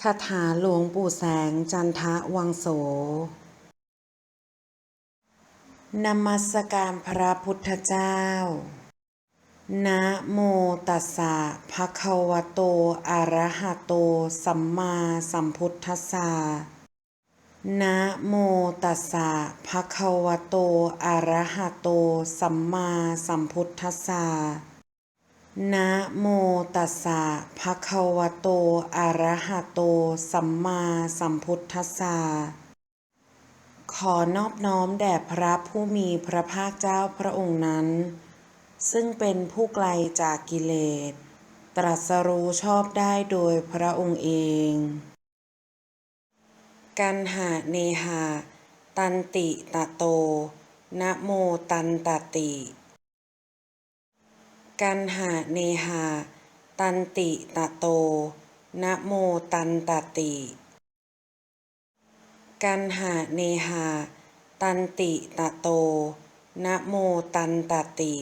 คาถาหลวงปู่แสงจันทะวังโส นมัสการพระพุทธเจ้า นะโมตัสสะภะคะวะโต อะระหะโต สัมมาสัมพุทธัสสะ นะโมตัสสะภะคะวะโต อะระหะโต สัมมาสัมพุทธัสสะ นะโมตัสสะภะคะวะโต อะระหะโต สัมมาสัมพุทธัสสะ ขอนอบน้อมแด่พระผู้มีพระภาคเจ้าพระองค์นั้น ซึ่งเป็นผู้ไกลจากกิเลส ตรัสรู้ชอบได้โดยพระองค์เอง กันหาเนหะตันติตะโต นะโมตันตติ กันหาเนหา ตันติตะโต นะโมตันตติ กันหาเนหา ตันติตะโต นะโมตันตติ